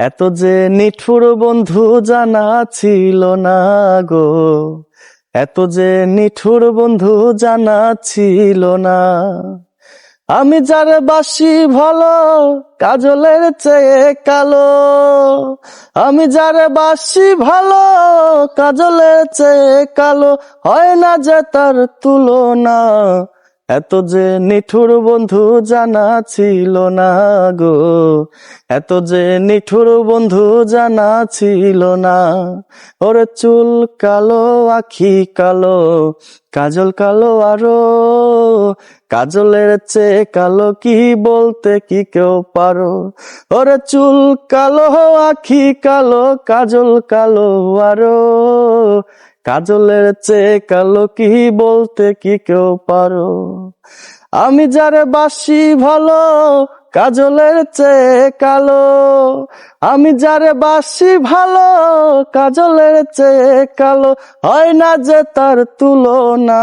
এত যে নিঠুর বন্ধু জানা ছিল না গো। এত যে নিঠুর বন্ধু জানা ছিল না। আমি যারে বাসি ভালো, কাজলের চেয়ে কালো। আমি যারে বাসি ভালো, কাজলের চেয়ে কালো। হয় না যে তার তুলনা এত যে নিঠুর বন্ধু জানা ছিল না গো। এত যে নিঠুর বন্ধু জানা ছিল না। ওরে চুল কালো, আখি কালো, কাজল কালো আরও। কাজলের চেয়ে কালো কি বলতে কি কেউ পারো? ওরে চুল কালো, আখি কালো, কাজল কালো আরও। কাজলের চেয়ে কালো কি বলতে কি কেউ পারো? আমি যারে বাসি ভালো, কাজলের চেয়ে কালো। আমি যারে বাসি ভালো, কাজলের চেয়ে কালো। হয় না যে তার তুলনা